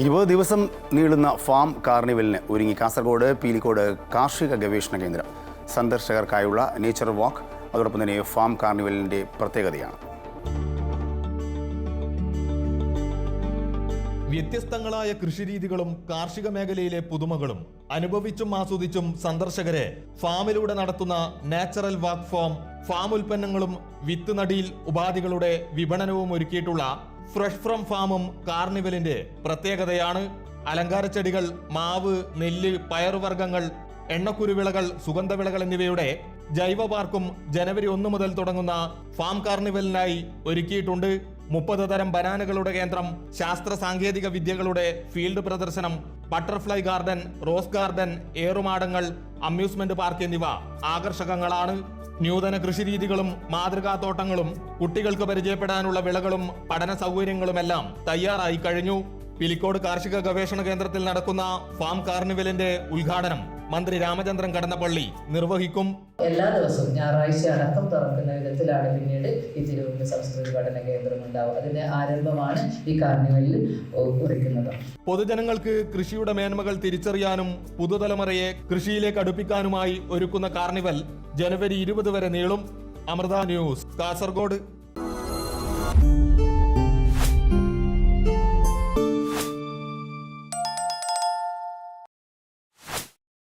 ഇരുപത് ദിവസം നീളുന്ന ഫാം കാർണിവലിന് ഒരുങ്ങി കാസർഗോഡ് പീലിക്കോട് കാർഷിക ഗവേഷണ കേന്ദ്രം. സന്ദർശകർക്കായുള്ള നേച്ചർ വാക്ക് അതോടൊപ്പം തന്നെ ഫാം കാർണിവലിന്റെ പ്രത്യേകതയാണ്. വ്യത്യസ്തങ്ങളായ കൃഷിരീതികളും കാർഷിക മേഖലയിലെ പുതുമകളും അനുഭവിച്ചും ആസ്വദിച്ചും സന്ദർശകരെ ഫാമിലൂടെ നടത്തുന്ന നാച്ചുറൽ വാക്ക് ഫാം ഫാം ഉൽപ്പന്നങ്ങളും വിത്ത് നടിയിൽ ഉപാധികളുടെ വിപണനവും ഒരുക്കിയിട്ടുള്ള ഫ്രഷ് ഫ്രം ഫാമും കാർണിവലിന്റെ പ്രത്യേകതയാണ് അലങ്കാരച്ചെടികൾ മാവ് നെല്ല് പയറുവർഗങ്ങൾ എണ്ണക്കുരുവിളകൾ സുഗന്ധവിളകൾ എന്നിവയുടെ ജൈവ പാർക്കും ജനുവരി ഒന്ന് മുതൽ തുടങ്ങുന്ന ഫാം കാർണിവലിനായി ഒരുക്കിയിട്ടുണ്ട്. മുപ്പത് തരം ബനാനകളുടെ കേന്ദ്രം ശാസ്ത്ര സാങ്കേതിക വിദ്യകളുടെ ഫീൽഡ് പ്രദർശനം ബട്ടർഫ്ലൈ ഗാർഡൻ റോസ് ഗാർഡൻ ഏറുമാടങ്ങൾ അമ്യൂസ്മെന്റ് പാർക്ക് എന്നിവ ആകർഷകങ്ങളാണ്. നൂതന കൃഷിരീതികളും മാതൃകാത്തോട്ടങ്ങളും കുട്ടികൾക്ക് പരിചയപ്പെടാനുള്ള വിളകളും പഠന സൗകര്യങ്ങളുമെല്ലാം തയ്യാറായി കഴിഞ്ഞു. പിലിക്കോട് കാർഷിക ഗവേഷണ കേന്ദ്രത്തിൽ നടക്കുന്ന ഫാം കാർണിവലിന്റെ ഉദ്ഘാടനം മന്ത്രി രാമചന്ദ്രൻ കടന്നപ്പള്ളി നിർവഹിക്കും. എല്ലാ ദിവസവും ഞായറാഴ്ച അടക്കം തുറക്കുന്ന വിധത്തിലാണ് പിന്നീട് ഈ തിരുവനന്തപുരം സംസ്കൃതി പഠന കേന്ദ്രം ഉണ്ടാവും അതിന്റെ ആരംഭമാണ് ഈ കാർണിവലിൽ കുറിക്കുന്നത്. പൊതുജനങ്ങൾക്ക് കൃഷിയുടെ മേന്മകൾ തിരിച്ചറിയാനും പുതുതലമുറയെ കൃഷിയിലേക്ക് അടുപ്പിക്കാനുമായി ഒരുക്കുന്ന കാർണിവൽ ജനുവരി ഇരുപത് വരെ നീളും. അമൃത ന്യൂസ് കാസർഗോഡ്.